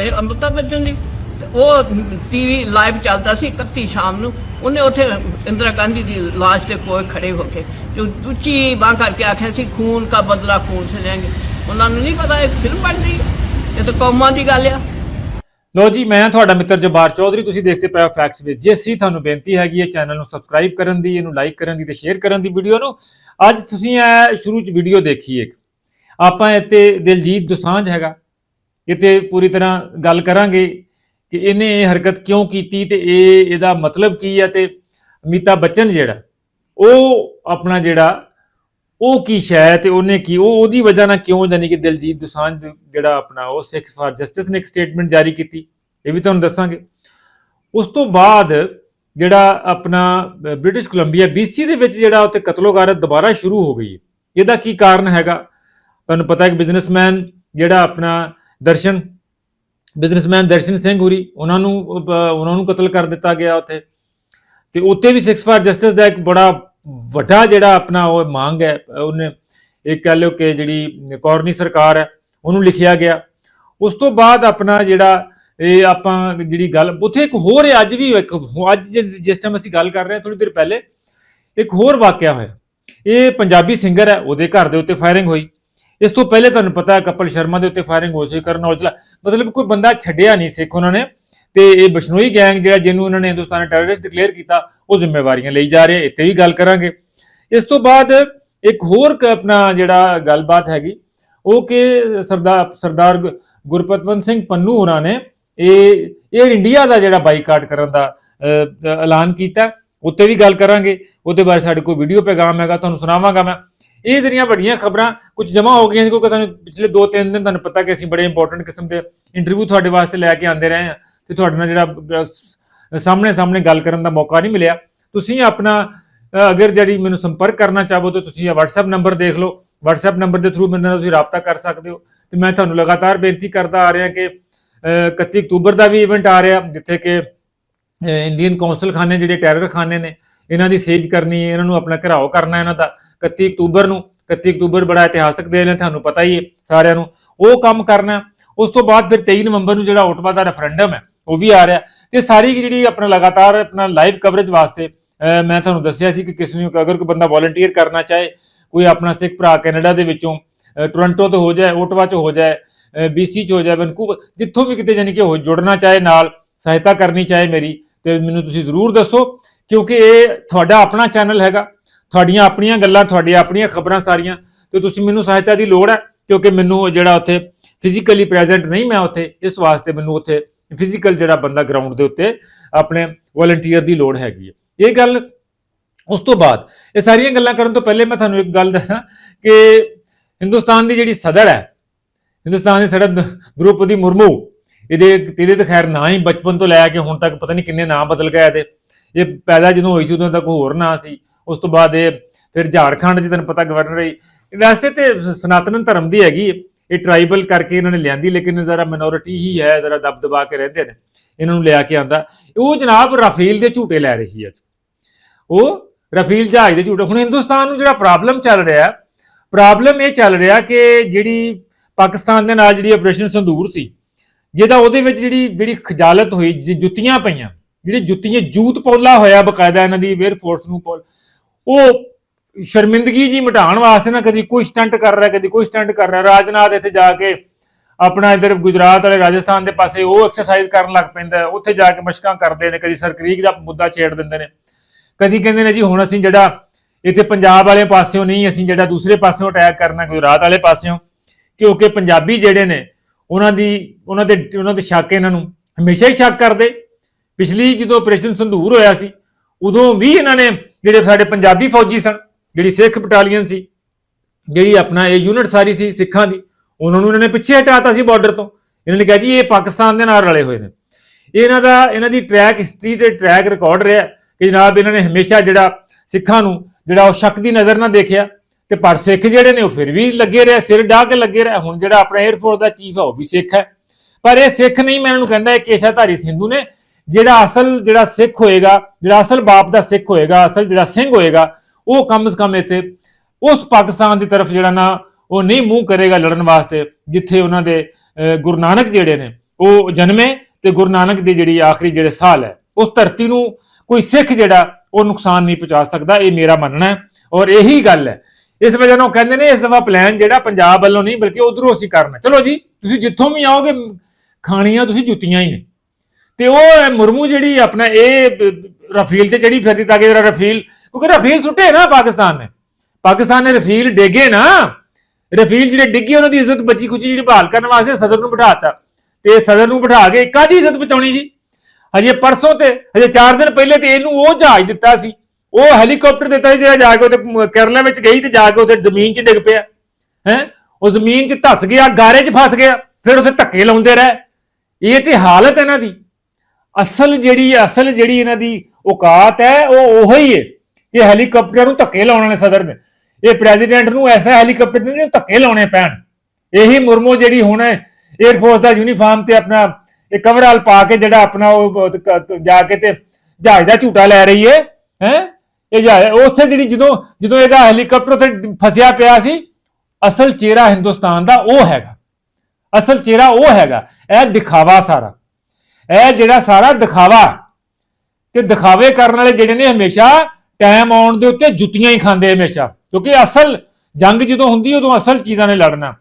ਇਹ ਅਮਰਤਾ ਬੱਚਨ ਦੀ ਤੇ ਉਹ ਟੀਵੀ ਲਾਈਵ ਚੱਲਦਾ ਸੀ 31 ਸ਼ਾਮ ਨੂੰ। ਉਹਨੇ ਉੱਥੇ ਇੰਦਰਾ ਗਾਂਧੀ ਦੀ ਲਾਸ਼ ਦੇ ਕੋਲ ਖੜੇ ਹੋ ਕੇ ਜੋ ਉੱਚੀ ਬਾਂਹ ਕਰਕੇ ਆਖਿਆ ਸੀ, ਖੂਨ ਦਾ ਬਦਲਾ ਖੂਨ ਸੇ ਲੈਂਗੇ ਉਹਨਾਂ ਨੂੰ ਨਹੀਂ ਪਤਾ ਇਹ ਫਿਲਮ ਬਣ ਰਹੀ ਇਹ ਤਾਂ ਕੌਮਾਂ ਦੀ ਗੱਲ ਆ। ਲੋ ਜੀ, ਮੈਂ ਤੁਹਾਡਾ ਮਿੱਤਰ ਜਬਾਰ ਚੌਧਰੀ। ਤੁਸੀਂ ਦੇਖਦੇ ਪਏ ਹੋ ਫੈਕਟਸ ਵਿੱਚ। ਜੇ ਸੀ ਤੁਹਾਨੂੰ ਬੇਨਤੀ ਹੈਗੀ ਹੈ ਚੈਨਲ ਨੂੰ ਸਬਸਕ੍ਰਾਈਬ ਕਰਨ ਦੀ, ਇਹਨੂੰ ਲਾਈਕ ਕਰਨ ਦੀ ਤੇ ਸ਼ੇਅਰ ਕਰਨ ਦੀ ਵੀਡੀਓ ਨੂੰ। ਅੱਜ ਤੁਸੀਂ ਇਹ ਸ਼ੁਰੂ ਚ ਵੀਡੀਓ ਦੇਖੀ ਇੱਕ। ਆਪਾਂ ਇੱਥੇ ਦਿਲਜੀਤ ਦੋਸਾਂਝ ਹੈਗਾ। ਇੱਥੇ ਪੂਰੀ ਤਰ੍ਹਾਂ ਗੱਲ ਕਰਾਂਗੇ ਕਿ ਇਹਨੇ ਇਹ ਹਰਕਤ ਕਿਉਂ ਕੀਤੀ ਤੇ ਇਹ ਇਹਦਾ ਮਤਲਬ ਕੀ ਹੈ ਤੇ ਅਮਿਤਾ ਬੱਚਨ ਜਿਹੜਾ, ਉਹ ਆਪਣਾ ਜਿਹੜਾ, ਉਹ ਕੀ ਸ਼ੈ ਹੈ ਤੇ ਉਹਨੇ ਕੀ, ਉਹ ਉਹਦੀ ਵਜ੍ਹਾ ਨਾਲ ਕਿਉਂ ਜਾਨੀ ਕਿ ਦਿਲਜੀਤ ਦੁਸਾਂਝ ਜਿਹੜਾ ਆਪਣਾ ਉਹ ਸਿੱਖਸ ਫਾਰ ਜਸਟਿਸ ਨੇ ਇੱਕ ਸਟੇਟਮੈਂਟ ਜਾਰੀ ਕੀਤੀ, ਇਹ ਵੀ ਤੁਹਾਨੂੰ ਦੱਸਾਂਗੇ। ਉਸ ਤੋਂ ਬਾਅਦ ਜਿਹੜਾ ਆਪਣਾ ਬ੍ਰਿਟਿਸ਼ ਕੋਲੰਬੀਆ BC ਦੇ ਵਿੱਚ ਜਿਹੜਾ ਉੱਥੇ ਕਤਲੋਗਾਰਤ ਦੁਬਾਰਾ ਸ਼ੁਰੂ ਹੋ ਗਈ ਹੈ, ਇਹਦਾ ਕੀ ਕਾਰਨ ਹੈਗਾ? ਤੁਹਾਨੂੰ ਪਤਾ ਹੈ ਕਿ ਬਿਜ਼ਨਸਮੈਨ ਜਿਹੜਾ ਆਪਣਾ ਦਰਸ਼ਨ ਬਿਜ਼ਨਸਮੈਨ ਦਰਸ਼ਨ ਸਿੰਘ ਹੁਰੀ, ਉਹਨਾਂ ਨੂੰ ਉਹਨਾਂ ਨੂੰ ਕਤਲ ਕਰ ਦਿੱਤਾ ਗਿਆ ਉੱਥੇ। ਤੇ ਉੱਥੇ ਵੀ ਸਿਕਸ ਫਾਰ ਜਸਟਿਸ ਦਾ ਇੱਕ ਬੜਾ ਵੱਡਾ ਜਿਹੜਾ ਆਪਣਾ ਉਹ ਮੰਗ ਹੈ, ਉਹਨੇ ਇਹ ਕਹਿ ਲਿਓ ਕਿ ਜਿਹੜੀ ਕੌਰਨੀ ਸਰਕਾਰ ਹੈ, ਉਹਨੂੰ ਲਿਖਿਆ ਗਿਆ। ਉਸ ਤੋਂ ਬਾਅਦ ਆਪਣਾ ਜਿਹੜਾ ਇਹ ਆਪਾਂ ਜਿਹੜੀ ਗੱਲ, ਉੱਥੇ ਇੱਕ ਹੋਰ ਹੈ, ਅੱਜ ਵੀ ਇੱਕ ਅੱਜ ਜਿ- ਜਿਸ ਟਾਈਮ ਅਸੀਂ ਗੱਲ ਕਰ ਰਹੇ ਹਾਂ ਥੋੜੀ ਦੇਰ ਪਹਿਲੇ, ਇੱਕ ਹੋਰ ਵਾਕਿਆ ਹੋਇਆ। ਇਹ ਪੰਜਾਬੀ ਸਿੰਗਰ ਹੈ, ਉਹਦੇ ਘਰ ਦੇ ਉੱਤੇ ਫਾਇਰਿੰਗ ਹੋਈ। ਇਸ ਤੋਂ ਪਹਿਲੇ ਤੁਹਾਨੂੰ ਪਤਾ ਹੈ ਕਪਲ ਸ਼ਰਮਾ ਦੇ ਉੱਤੇ ਫਾਇਰਿੰਗ ਹੋ ਸੀ, ਕਰਨ ਔਜਲਾ। ਮਤਲਬ ਕੋਈ ਬੰਦਾ ਛੱਡਿਆ ਨਹੀਂ ਸਿੱਖ ਉਹਨਾਂ ਨੇ ਤੇ ਇਹ ਬਸ਼ਨੋਈ ਗੈਂਗ ਜਿਹੜਾ ਜਿਹਨੂੰ ਉਹਨਾਂ ਨੇ ਹਿੰਦੁਸਤਾਨ ਟੈਰਰਿਸਟ ਡਿਕਲੇਅਰ ਕੀਤਾ, ਉਹ ਜ਼ਿੰਮੇਵਾਰੀਆਂ ਲਈ ਜਾ ਰਹੇ। ਇੱਥੇ ਵੀ ਗੱਲ ਕਰਾਂਗੇ। ਇਸ ਤੋਂ ਬਾਅਦ ਇੱਕ ਹੋਰ ਆਪਣਾ ਜਿਹੜਾ ਗੱਲਬਾਤ ਹੈਗੀ, ਉਹ ਕਿ ਸਰਦਾਰ ਸਰਦਾਰ ਗੁਰਪਤਵੰਤ ਸਿੰਘ ਪੰਨੂ ਹੋਰਾਂ ਨੇ ਇਹ ਇਹ ਇੰਡੀਆ ਦਾ ਜਿਹੜਾ ਬਾਈਕਾਟ ਕਰਨ ਦਾ ਐਲਾਨ ਕੀਤਾ। ਉੱਤੇ ਵੀ ਗੱਲ ਕਰਾਂਗੇ। ਉਹਦੇ ਬਾਰੇ ਸਾਡੇ ਕੋਲ ਵੀਡੀਓ ਪੈਗਾਮ ਹੈਗਾ, ਤੁਹਾਨੂੰ ਸੁਣਾਵਾਂਗਾ ਮੈਂ। ਇਹ ਜਿਹੜੀਆਂ ਵੱਡੀਆਂ ਖਬਰਾਂ ਕੁਝ ਜਮ੍ਹਾਂ ਹੋ ਗਈਆਂ ਸੀ ਕਿਉਂਕਿ ਤੁਹਾਨੂੰ ਪਿਛਲੇ 2-3 ਦਿਨ ਤੁਹਾਨੂੰ ਪਤਾ ਕਿ ਅਸੀਂ ਬੜੇ ਇੰਪੋਰਟੈਂਟ ਕਿਸਮ ਦੇ ਇੰਟਰਵਿਊ ਤੁਹਾਡੇ ਵਾਸਤੇ ਲੈ ਕੇ ਆਂਦੇ ਰਹੇ ਹਾਂ ਤੇ ਤੁਹਾਡੇ ਨਾਲ ਜਿਹੜਾ ਸਾਹਮਣੇ ਸਾਹਮਣੇ ਗੱਲ ਕਰਨ ਦਾ ਮੌਕਾ ਨਹੀਂ ਮਿਲਿਆ। ਤੁਸੀਂ ਆਪਣਾ ਅਗਰ ਜਿਹੜੀ ਮੈਨੂੰ ਸੰਪਰਕ ਕਰਨਾ ਚਾਹੋ ਤਾਂ ਤੁਸੀਂ ਇਹ WhatsApp ਨੰਬਰ ਦੇਖ ਲਓ। WhatsApp ਨੰਬਰ ਦੇ ਥਰੂ ਮੇਰੇ ਨਾਲ ਤੁਸੀਂ ਰਾਬਤਾ ਕਰ ਸਕਦੇ ਹੋ। ਤੇ ਮੈਂ ਤੁਹਾਨੂੰ ਲਗਾਤਾਰ ਬੇਨਤੀ ਕਰਦਾ ਆ ਰਿਹਾ ਕਿ ਅ, 31 ਅਕਤੂਬਰ ਦਾ ਵੀ ਇਵੈਂਟ ਆ ਰਿਹਾ ਜਿੱਥੇ ਕਿ ਇੰਡੀਅਨ ਕੌਂਸਲ ਖਾਨੇ ਜਿਹੜੇ ਟੈਰਰ ਖਾਨੇ ਨੇ ਇਹਨਾਂ ਦੀ ਸੇਜ ਕਰਨੀ ਹੈ ਇਹਨਾਂ ਨੂੰ ਆਪਣਾ ਘਰਾਓ ਕਰਨਾ ਇਹਨਾਂ ਦਾ। 31 ਅਕਤੂਬਰ ਨੂੰ 31 ਅਕਤੂਬਰ ਬੜਾ ਇਤਿਹਾਸਕ ਦਿਨ ਹੈ, ਤੁਹਾਨੂੰ ਪਤਾ ਹੀ ਹੈ ਸਾਰਿਆਂ ਨੂੰ। ਉਹ ਕੰਮ ਕਰਨਾ, ਉਸ ਤੋਂ ਬਾਅਦ ਫਿਰ 23 ਨਵੰਬਰ ਨੂੰ ਜਿਹੜਾ ਓਟਵਾ ਦਾ ਰੈਫਰੈਂਡਮ ਹੈ, ਉਹ ਵੀ ਆ ਰਿਹਾ ਤੇ ਸਾਰੀ ਜਿਹੜੀ ਆਪਣਾ ਲਗਾਤਾਰ ਆਪਣਾ ਲਾਈਵ ਕਵਰੇਜ ਵਾਸਤੇ ਮੈਂ ਤੁਹਾਨੂੰ ਦੱਸਿਆ ਸੀ ਕਿ ਕਿਸ ਨੂੰ ਅਗਰ ਕੋਈ ਬੰਦਾ ਵੋਲੰਟੀਅਰ ਕਰਨਾ ਚਾਹੇ, ਕੋਈ ਆਪਣਾ ਸਿੱਖ ਭਰਾ ਕੈਨੇਡਾ ਦੇ ਵਿੱਚੋਂ ਟੋਰਾਂਟੋ ਤੋਂ ਹੋ ਜਾਏ, ਓਟਵਾ ਚ ਹੋ ਜਾਏ BC ਚ ਹੋ ਜਾਏ, ਵੈਨਕੂਵਰ, ਜਿੱਥੋਂ ਵੀ ਕਿਤੇ ਜਾਨੀ ਕਿ ਹੋ ਜੁੜਨਾ ਚਾਹੇ ਨਾਲ, ਸਹਾਇਤਾ ਕਰਨੀ ਚਾਹੇ ਮੇਰੀ, ਤੇ ਮੈਨੂੰ ਤੁਸੀਂ ਜ਼ਰੂਰ ਦੱਸੋ, ਕਿਉਂਕਿ ਇਹ ਤੁਹਾਡਾ ਆਪਣਾ ਚੈਨਲ ਹੈਗਾ। ਤੁਹਾਡੀਆਂ ਆਪਣੀਆਂ ਗੱਲਾਂ, ਤੁਹਾਡੀਆਂ ਆਪਣੀਆਂ ਖਬਰਾਂ ਸਾਰੀਆਂ, ਤੇ ਤੁਸੀਂ ਮੈਨੂੰ ਸਹਾਇਤਾ ਦੀ ਲੋੜ ਹੈ, ਕਿਉਂਕਿ ਮੈਨੂੰ ਜਿਹੜਾ ਉੱਥੇ ਫਿਜ਼ੀਕਲੀ ਪ੍ਰੈਜ਼ੈਂਟ ਨਹੀਂ ਮੈਂ ਉੱਥੇ, ਇਸ ਵਾਸਤੇ ਮੈਨੂੰ ਉੱਥੇ ਫਿਜ਼ੀਕਲ ਜਿਹੜਾ ਬੰਦਾ ਗਰਾਊਂਡ ਦੇ ਉੱਤੇ ਆਪਣੇ ਵੋਲੰਟੀਅਰ ਦੀ ਲੋੜ ਹੈਗੀ ਹੈ। ਇਹ ਗੱਲ ਉਸ ਤੋਂ ਬਾਅਦ, ਇਹ ਸਾਰੀਆਂ ਗੱਲਾਂ ਕਰਨ ਤੋਂ ਪਹਿਲੇ ਮੈਂ ਤੁਹਾਨੂੰ ਇੱਕ ਗੱਲ ਦੱਸਾਂ ਕਿ ਹਿੰਦੁਸਤਾਨ ਦੀ ਜਿਹੜੀ ਸਦਰ ਹੈ, ਹਿੰਦੁਸਤਾਨ ਦੀ ਸਦਰ ਦ- ਦ੍ਰੋਪਦੀ ਮੁਰਮੂ, ਇਹਦੇ ਇਹਦੇ ਤਾਂ ਖੈਰ ਨਾਂ ਹੀ ਬਚਪਨ ਤੋਂ ਲੈ ਕੇ ਹੁਣ ਤੱਕ ਪਤਾ ਨਹੀਂ ਕਿੰਨੇ ਨਾਂ ਬਦਲ ਗਏ ਇਹਦੇ। ਇਹ ਪੈਦਾ ਜਦੋਂ ਹੋਈ ਸੀ, ਉਦੋਂ ਤੱਕ ਹੋਰ ਨਾਂ ਸੀ। ਉਸ ਤੋਂ ਬਾਅਦ ਇਹ ਫਿਰ ਝਾਰਖੰਡ 'ਚ ਤੈਨੂੰ ਪਤਾ ਗਵਰਨਰ ਰਹੀ। ਵੈਸੇ ਤੇ ਸਨਾਤਨ ਧਰਮ ਦੀ ਹੈਗੀ। ਹੈ। ਇਹ ਟ੍ਰਾਈਬਲ ਕਰਕੇ ਇਹਨਾਂ ਨੇ ਲਿਆਂਦੀ, ਲੇਕਿਨ ਜ਼ਰਾ ਮਿਨੋਰਿਟੀ ਹੀ ਹੈ, ਜ਼ਰਾ ਦਬ ਦਬਾ ਕੇ ਰਹਿੰਦੇ ਨੇ। ਇਹਨਾਂ ਨੂੰ ਲਿਆ ਕੇ ਆਂਦਾ। ਉਹ ਜਨਾਬ ਰਾਫੇਲ ਦੇ ਝੂਟੇ ਲੈ ਰਹੀ ਹੈ ਉਹ ਰਾਫੇਲ ਜਹਾਜ਼ ਦੇ ਝੂਟੇ। ਹੁਣ ਹਿੰਦੁਸਤਾਨ ਨੂੰ ਜਿਹੜਾ ਪ੍ਰੋਬਲਮ ਚੱਲ ਰਿਹਾ ਪ੍ਰੋਬਲਮ ਇਹ ਚੱਲ ਰਿਹਾ ਕਿ ਜਿਹੜੀ ਪਾਕਿਸਤਾਨ ਦੇ ਨਾਲ ਜਿਹੜੀ ਆਪਰੇਸ਼ਨ ਸੰਦੂਰ ਸੀ, ਜਿਹਦਾ ਉਹਦੇ ਵਿੱਚ ਜਿਹੜੀ ਜਿਹੜੀ ਖਜਾਲਤ ਹੋਈ ਜੁੱਤੀਆਂ ਪਈਆਂ। ਜਿਹੜੀ ਜੁੱਤੀਆਂ, ਜੂਤ ਪੌਲਾ ਹੋਇਆ ਬਕਾਇਦਾ ਇਹਨਾਂ ਦੀ ਵੇਅਰ ਫੋਰਸ ਨੂੰ ਪੌਲ ਉਹ ਸ਼ਰਮਿੰਦਗੀ ਜੀ ਮਿਟਾਉਣ ਵਾਸਤੇ ਨਾ ਕਦੀ ਕੋਈ ਸਟੰਟ ਕਰ ਰਿਹਾ, ਕਦੀ ਕੋਈ ਸਟੰਟ ਕਰ ਰਿਹਾ। ਰਾਜਨਾਥ ਇੱਥੇ ਜਾ ਕੇ ਆਪਣਾ ਇਧਰ ਗੁਜਰਾਤ ਵਾਲੇ ਰਾਜਸਥਾਨ ਦੇ ਪਾਸੇ ਉਹ ਐਕਸਰਸਾਈਜ਼ ਕਰਨ ਲੱਗ ਪੈਂਦਾ ਉੱਥੇ ਜਾ ਕੇ ਮਸ਼ਕਾਂ ਕਰਦੇ ਨੇ, ਕਦੀ ਸਰਕਰੀਕ ਦਾ ਮੁੱਦਾ ਛੇੜ ਦਿੰਦੇ ਨੇ। ਕਦੀ ਕਹਿੰਦੇ ਨੇ ਜੀ, ਹੁਣ ਅਸੀਂ ਜਿਹੜਾ ਇੱਥੇ ਪੰਜਾਬ ਵਾਲੇ ਪਾਸਿਓਂ ਨਹੀਂ, ਅਸੀਂ ਜਿਹੜਾ ਦੂਸਰੇ ਪਾਸਿਓਂ ਅਟੈਕ ਕਰਨਾ, ਗੁਜਰਾਤ ਵਾਲੇ ਪਾਸਿਓਂ। ਕਿਉਂਕਿ ਪੰਜਾਬੀ ਜਿਹੜੇ ਨੇ, ਉਹਨਾਂ ਦੀ, ਉਹਨਾਂ ਦੇ ਉਹਨਾਂ ਦੇ ਸ਼ੱਕ ਇਹਨਾਂ ਨੂੰ ਹਮੇਸ਼ਾ ਹੀ ਸ਼ੱਕ ਕਰਦੇ। ਪਿਛਲੀ ਜਦੋਂ ਆਪਰੇਸ਼ਨ ਸੰਧੂਰ ਹੋਇਆ ਸੀ, ਉਦੋਂ ਵੀ ਇਹਨਾਂ ਨੇ ਜਿਹੜੇ ਸਾਡੇ ਪੰਜਾਬੀ ਫੌਜੀ ਸਨ, ਜਿਹੜੀ ਸਿੱਖ ਬਟਾਲੀਅਨ ਸੀ, ਜਿਹੜੀ ਆਪਣਾ ਇਹ ਯੂਨਿਟ ਸਾਰੀ ਸੀ ਸਿੱਖਾਂ ਦੀ, ਉਹਨਾਂ ਨੂੰ ਇਹਨਾਂ ਨੇ ਪਿੱਛੇ ਹਟਾਤਾ ਸੀ ਬਾਰਡਰ ਤੋਂ। ਇਹਨਾਂ ਨੇ ਕਿਹਾ ਜੀ, ਇਹ ਪਾਕਿਸਤਾਨ ਦੇ ਨਾਲ ਰਲੇ ਹੋਏ ਨੇ। ਇਹਨਾਂ ਦਾ, ਇਹਨਾਂ ਦੀ ਟਰੈਕ ਹਿਸਟਰੀ ਤੇ ਟਰੈਕ ਰਿਕਾਰਡ ਰਿਹਾ ਕਿ ਜਨਾਬ ਇਹਨਾਂ ਨੇ ਹਮੇਸ਼ਾ ਜਿਹੜਾ ਸਿੱਖਾਂ ਨੂੰ, ਜਿਹੜਾ ਉਹ ਸ਼ੱਕ ਦੀ ਨਜ਼ਰ ਨਾਲ ਦੇਖਿਆ, ਤੇ ਪਰ ਸਿੱਖ ਜਿਹੜੇ ਨੇ ਉਹ ਫਿਰ ਵੀ ਲੱਗੇ ਰਿਹਾ, ਸਿਰ ਢਾ ਕੇ ਲੱਗੇ ਰਿਹਾ। ਹੁਣ ਜਿਹੜਾ ਆਪਣਾ 에ਅਰਫੋਰਸ ਦਾ ਚੀਫ ਹੈ ਉਹ ਵੀ ਸਿੱਖ ਹੈ। ਪਰ ਇਹ ਸਿੱਖ ਨਹੀਂ, ਮੈਂ ਇਹਨਾਂ ਨੂੰ ਕਹਿੰਦਾ, ਇਹ ਕੇਸ਼ਾਧਾਰੀ ਸਿੰਧੂ ਨੇ ਜਿਹੜਾ ਅਸਲ ਜਿਹੜਾ ਸਿੱਖ ਹੋਏਗਾ, ਜਿਹੜਾ ਅਸਲ ਬਾਪ ਦਾ ਸਿੱਖ ਹੋਏਗਾ, ਅਸਲ ਜਿਹੜਾ ਸਿੰਘ ਹੋਏਗਾ, ਉਹ ਕਮ ਸੇ ਕਮ ਇੱਥੇ ਉਸ ਪਾਕਿਸਤਾਨ ਦੀ ਤਰਫ ਜਿਹੜਾ ਨਾ, ਉਹ ਨਹੀਂ ਮੂੰਹ ਕਰੇਗਾ ਲੜਨ ਵਾਸਤੇ, ਜਿੱਥੇ ਉਹਨਾਂ ਦੇ ਗੁਰੂ ਨਾਨਕ ਜਿਹੜੇ ਨੇ, ਉਹ ਜਨਮੇ ਤੇ ਗੁਰੂ ਨਾਨਕ ਦੀ ਜਿਹੜੀ ਆਖਰੀ ਜਿਹੜੇ ਸਾਲ ਹੈ, ਉਸ ਧਰਤੀ ਨੂੰ ਕੋਈ ਸਿੱਖ ਜਿਹੜਾ, ਉਹ ਨੁਕਸਾਨ ਨਹੀਂ ਪਹੁੰਚਾ ਸਕਦਾ, ਇਹ ਮੇਰਾ ਮੰਨਣਾ ਹੈ ਔਰ ਇਹੀ ਗੱਲ ਹੈ। ਇਸ ਵਜ੍ਹਾ ਨਾਲ ਉਹ ਕਹਿੰਦੇ ਨੇ, ਇਸ ਦਫਾ ਪਲਾਨ ਜਿਹੜਾ ਪੰਜਾਬ ਵੱਲੋਂ ਨਹੀਂ, ਬਲਕਿ ਉਧਰੋਂ ਅਸੀਂ ਕਰਨਾ ਚਲੋ ਜੀ, ਤੁਸੀਂ ਜਿੱਥੋਂ ਵੀ ਆਓਗੇ, ਖਾਣੀਆਂ ਤੁਸੀਂ ਜੁੱਤੀਆਂ ਹੀ ਨੇ। ਤੇ ਉਹ ਮੁਰਮੂ ਜਿਹੜੀ ਆਪਣਾ ਇਹ ਰਫੀਲ ਤੇ ਚੜੀ ਫਿਰਦੀ ਤਾਂ ਕਿ ਜਿਹੜਾ ਰਫੀਲ, ਕਿਉਂਕਿ ਰਫੀਲ ਸੁੱਟੇ ਨਾ ਪਾਕਿਸਤਾਨ ਨੇ। ਪਾਕਿਸਤਾਨ ਨੇ ਰਫੀਲ ਡੇਗੇ ਨਾ, ਰਫੀਲ ਜਿਹੜੇ ਡਿੱਗੇ ਉਹਨਾਂ ਦੀ ਇੱਜ਼ਤ ਬਚੀ ਖੁਚੀ ਜਿਹੜੀ ਬਹਾਲ ਕਰਨ ਵਾਸਤੇ ਸਦਰ ਨੂੰ ਬਿਠਾਤਾ। ਤੇ ਸਦਰ ਨੂੰ ਬਿਠਾ ਕੇ ਕਾਦੀ ਇੱਜ਼ਤ ਬਚਾਉਣੀ ਜੀ? ਹਜੇ ਪਰਸੋਂ ਤੇ, ਹਜੇ 4 ਦਿਨ ਪਹਿਲੇ ਤੇ ਇਹਨੂੰ ਉਹ ਜਹਾਜ਼ ਦਿੱਤਾ ਸੀ। ਉਹ ਹੈਲੀਕਾਪਟਰ ਦਿੱਤਾ ਸੀ ਜਿਹੜਾ ਜਾ ਕੇ ਉੱਥੇ ਕੇਰਲਾ ਵਿੱਚ ਗਈ ਤੇ ਜਾ ਕੇ ਉੱਥੇ ਜ਼ਮੀਨ 'ਚ ਡਿੱਗ ਪਿਆ। ਹੈ? ਉਹ ਜ਼ਮੀਨ 'ਚ ਧੱਸ ਗਿਆ, ਗਾਰੇ 'ਚ ਫਸ ਗਿਆ, ਫਿਰ ਉੱਥੇ ਧੱਕੇ ਲਾਉਂਦੇ ਰਹੇ। ਇਹ ਤੇ ਹਾਲਤ ਹੈ ਇਹਨਾਂ ਦੀ। ਅਸਲ ਜਿਹੜੀ ਅਸਲ ਜਿਹੜੀ ਇਹਨਾਂ ਦੀ ਔਕਾਤ ਹੈ, ਉਹ ਉਹੋ ਹੀ ਹੈ। ਕਿ ਹੈਲੀਕਾਪਟਰ ਨੂੰ ਧੱਕੇ ਲਾਉਣ ਵਾਲੇ ਸਦਰ ਨੇ। ਇਹ ਪ੍ਰੈਜ਼ੀਡੈਂਟ ਨੂੰ ਐਸਾ ਹੈਲੀਕਾਪਟਰ ਨਹੀਂ ਧੱਕੇ ਲਾਉਣੇ ਪੈਣ। ਇਹੀ ਮੁਰਮੋ ਜਿਹੜੀ ਹੁਣ 에ਅਰਫੋਰਸ ਦਾ ਯੂਨੀਫਾਰਮ ਤੇ ਆਪਣਾ ਇਹ ਕਵਰਾਲ ਪਾ ਕੇ ਜਿਹੜਾ ਆਪਣਾ ਉਹ ਜਾ ਕੇ ਤੇ ਜਹਾਜ਼ ਦਾ ਝੂਟਾ ਲੈ ਰਹੀ ਹੈ ਹੈ? ਇਹ ਜਹਾਜ਼ ਉੱਥੇ ਜਿਹੜੀ ਜਦੋਂ ਜਦੋਂ ਇਹਦਾ ਹੈਲੀਕਾਪਟਰ ਉੱਥੇ ਫਸਿਆ ਪਿਆ ਸੀ, ਅਸਲ ਚਿਹਰਾ ਹਿੰਦੁਸਤਾਨ ਦਾ ਉਹ ਹੈਗਾ। ਅਸਲ ਚਿਹਰਾ ਉਹ ਹੈਗਾ। ਇਹ ਦਿਖਾਵਾ ਸਾਰਾ। ਇਹ ਜਿਹੜਾ ਸਾਰਾ ਦਿਖਾਵਾ ਤੇ ਦਿਖਾਵੇ ਕਰਨ ਵਾਲੇ ਜਿਹੜੇ ਨੇ ਹਮੇਸ਼ਾ ਟਾਈਮ ਆਉਣ ਦੇ ਉੱਤੇ ਜੁੱਤੀਆਂ ਹੀ ਖਾਂਦੇ ਹਮੇਸ਼ਾ ਕਿਉਂਕਿ ਅਸਲ ਜੰਗ ਜਦੋਂ ਹੁੰਦੀ ਉਦੋਂ ਅਸਲ ਚੀਜ਼ਾਂ ਨੇ ਲੜਨਾ।